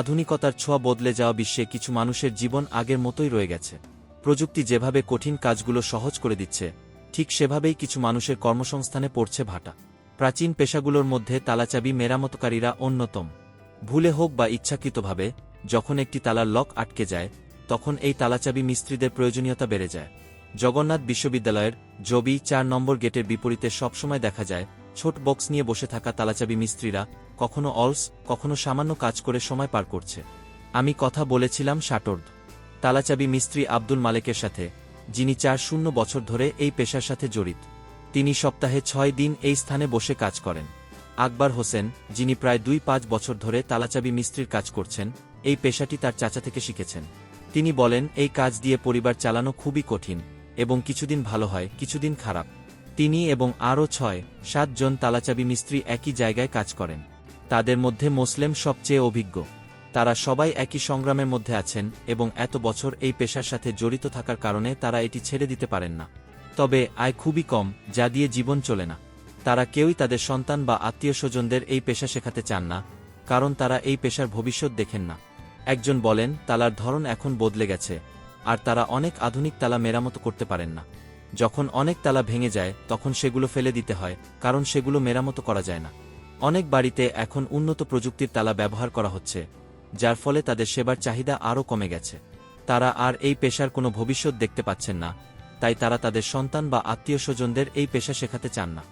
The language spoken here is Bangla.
আধুনিকতার ছোঁয়া বদলে যাওয়া বিশ্বে কিছু মানুষের জীবন আগের মতোই রয়ে গেছে। প্রযুক্তি যেভাবে কঠিন কাজগুলো সহজ করে দিচ্ছে, ঠিক সেভাবেই কিছু মানুষের কর্মসংস্থানে পড়ছে ভাটা। প্রাচীন পেশাগুলোর মধ্যে তালাচাবি মেরামতকারীরা অন্যতম। ভুলে হোক বা ইচ্ছাকৃতভাবে, যখন একটি তালার লক আটকে যায়, তখন এই তালাচাবি মিস্ত্রিদের প্রয়োজনীয়তা বেড়ে যায়। জগন্নাথ বিশ্ববিদ্যালয়ের জবি চার নম্বর গেটের বিপরীতে সবসময় দেখা যায় ছোট বক্স নিয়ে বসে থাকা তালাচাবি মিস্ত্রিরা কখনো অলস, কখনো সামান্য কাজ করে সময় পার করছে। আমি কথা বলেছিলাম শাটর্দ। তালাচাবি মিস্ত্রি আব্দুল মালেকের সাথে, যিনি চার শূন্য বছর ধরে এই পেশার সাথে জড়িত। তিনি সপ্তাহে ছয় দিন এই স্থানে বসে কাজ করেন। আকবর হোসেন, যিনি প্রায় দুই পাঁচ বছর ধরে তালাচাবি মিস্ত্রির কাজ করছেন, এই পেশাটি তার চাচা থেকে শিখেছেন। তিনি বলেন, এই কাজ দিয়ে পরিবার চালানো খুবই কঠিন এবং কিছুদিন ভালো হয়, কিছুদিন খারাপ। তিনি এবং আরও ছয় সাতজন তালাচাবি মিস্ত্রি একই জায়গায় কাজ করেন। তাদের মধ্যে মোসলেম সবচেয়ে অভিজ্ঞ। তারা সবাই একই সংগ্রামের মধ্যে আছেন এবং এত বছর এই পেশার সাথে জড়িত থাকার কারণে তারা এটি ছেড়ে দিতে পারেন না। তবে আয় খুবই কম, যা দিয়ে জীবন চলে না। তারা কেউই তাদের সন্তান বা আত্মীয় স্বজনদের এই পেশা শেখাতে চান না, কারণ তারা এই পেশার ভবিষ্যৎ দেখেন না। একজন বলেন, তালার ধরন এখন বদলে গেছে, আর তারা অনেক আধুনিক তালা মেরামত করতে পারেন না। যখন অনেক তালা ভেঙে যায়, তখন সেগুলো ফেলে দিতে হয়, কারণ সেগুলো মেরামত করা যায় না। অনেক বাড়িতে এখন উন্নত প্রযুক্তির তালা ব্যবহার করা হচ্ছে, যার ফলে তাদের সেবার চাহিদা আরও কমে গেছে। তারা আর এই পেশার কোনো ভবিষ্যৎ দেখতে পাচ্ছেন না, তাই তারা তাদের সন্তান বা আত্মীয় স্বজনদের এই পেশা শেখাতে চান না।